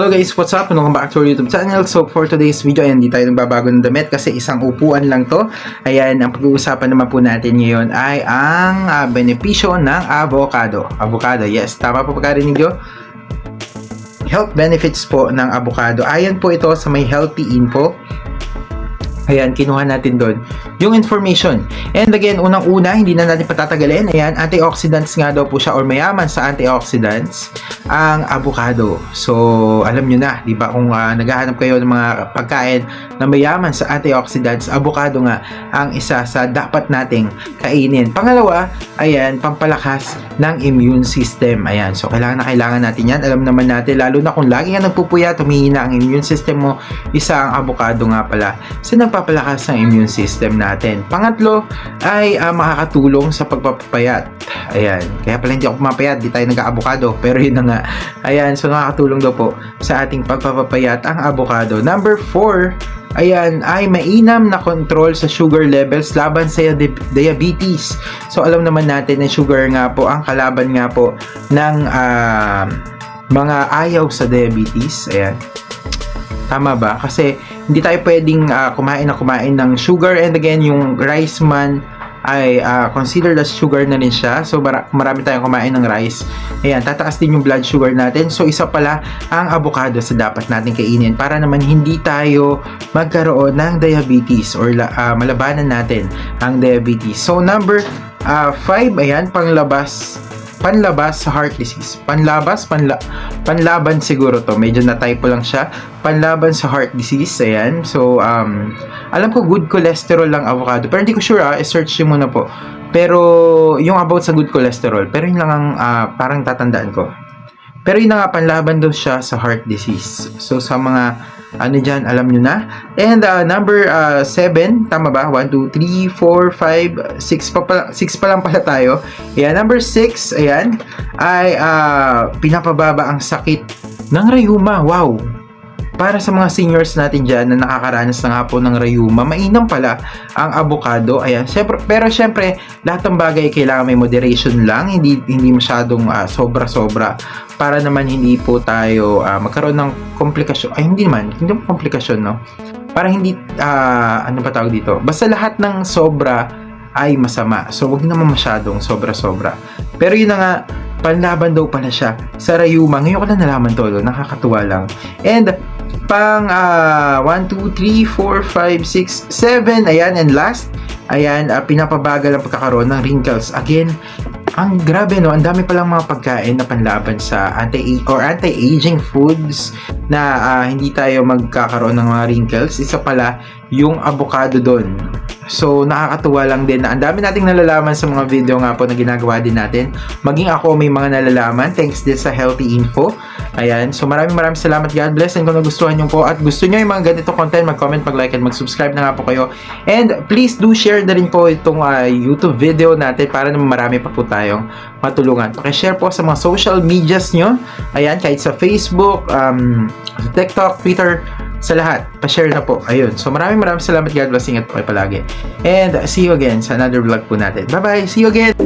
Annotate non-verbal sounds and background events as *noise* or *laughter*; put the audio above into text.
Hello guys, what's up? Welcome back to our YouTube channel. So for today's video, ayan, hindi tayo nagbabago ng damit kasi isang upuan lang to. Ayan, ang pag-uusapan naman po natin ngayon ay ang ah, benepisyo ng avocado. Avocado, yes. Tama po pagkarinig nyo? Health benefits po ng avocado. Ayan po ito sa may healthy info. Ayan, kinuha natin doon yung information. And again, unang-una, hindi na natin patatagalin. Ayan, antioxidants nga daw po siya or mayaman sa antioxidants ang avocado. So, alam nyo na, di ba, kung ah, naghahanap kayo ng mga pagkain na mayaman sa antioxidants, avocado nga ang isa sa dapat nating kainin. Pangalawa, ayan, pampalakas ng immune system. Ayan, so kailangan na kailangan natin yan. Alam naman natin, lalo na kung lagi ka nagpupuyat, humihina ang immune system mo, isa ang avocado nga pala sa nagpapalakas ng immune system natin. Pangatlo ay ah, makakatulong sa pagpapapayat. Ayan, kaya pala hindi ako pumapayat, di tayo nag-avocado, *laughs* pero yun na nga. Ayan, so nakakatulong daw po sa ating pagpapapayat ang avocado. Number 4, ayan, ay mainam na control sa sugar levels laban sa di- diabetes. So alam naman natin na sugar nga po ang kalaban nga po ng ah, mga ayaw sa diabetes. Ayan. Tama ba? Kasi hindi tayo pwedeng ah, kumain na kumain ng sugar and again yung rice man ay ah, considered as sugar na rin siya. So mara- marami tayong kumain ng rice. Ayan, tataas din yung blood sugar natin. So isa pala ang avocado sa dapat natin kainin para naman hindi tayo magkaroon ng diabetes or ah, malabanan natin ang diabetes. So number 5, ayan, panglabas panlabas sa heart disease. Panlabas, panla panlaban siguro to. Medyo na-typo lang siya. Panlaban sa heart disease. Ayan. So, um, alam ko good cholesterol lang avocado. Pero hindi ko sure ah. I-search nyo muna po. Pero, yung about sa good cholesterol. Pero yun lang ang ah, parang tatandaan ko. Pero yun na nga, panlaban daw siya sa heart disease. So, sa mga ano dyan, alam nyo na. And uh, number 7, tama ba? 1, 2, 3, 4, 5, 6 pa, pala, 6 pa lang pala tayo. Ayan, number 6, ayan, ay uh, pinapababa ang sakit ng rayuma. Wow! Para sa mga seniors natin dyan na nakakaranas na nga po ng rayuma, mainam pala ang avocado. Ayan, syempre, pero syempre, lahat ng bagay kailangan may moderation lang, hindi hindi masyadong ah, sobra-sobra para naman hindi po tayo ah, magkaroon ng komplikasyon. Ay, hindi naman, hindi naman komplikasyon, no? Para hindi, ah, ano ba tawag dito? Basta lahat ng sobra ay masama. So, wag naman masyadong sobra-sobra. Pero yun na nga, panlaban daw pala siya sa rayuma. Ngayon ko lang nalaman to, no? nakakatuwa lang. And, pang ah, 1, 2, 3, 4, 5, 6, 7, ayan, and last, ayan, ah, pinapabagal ang pagkakaroon ng wrinkles. Again, ang grabe no, ang dami palang mga pagkain na panlaban sa anti or anti-aging foods na ah, hindi tayo magkakaroon ng mga wrinkles. Isa pala yung avocado doon. So, nakakatuwa lang din na ang dami nating nalalaman sa mga video nga po na ginagawa din natin. Maging ako may mga nalalaman thanks din sa healthy info. Ayan. So, maraming maraming salamat. God bless. And kung nagustuhan nyo po at gusto nyo yung mga ganito content, mag-comment, mag-like, and mag-subscribe na nga po kayo. And please do share na rin po itong ah, YouTube video natin para naman marami pa po tayong matulungan. Pakishare po sa mga social medias nyo. Ayan, kahit sa Facebook, um, sa TikTok, Twitter, sa lahat. Pa-share na po. Ayun. So maraming maraming salamat. God bless. Ingat po kayo palagi. And see you again sa another vlog po natin. Bye-bye. See you again.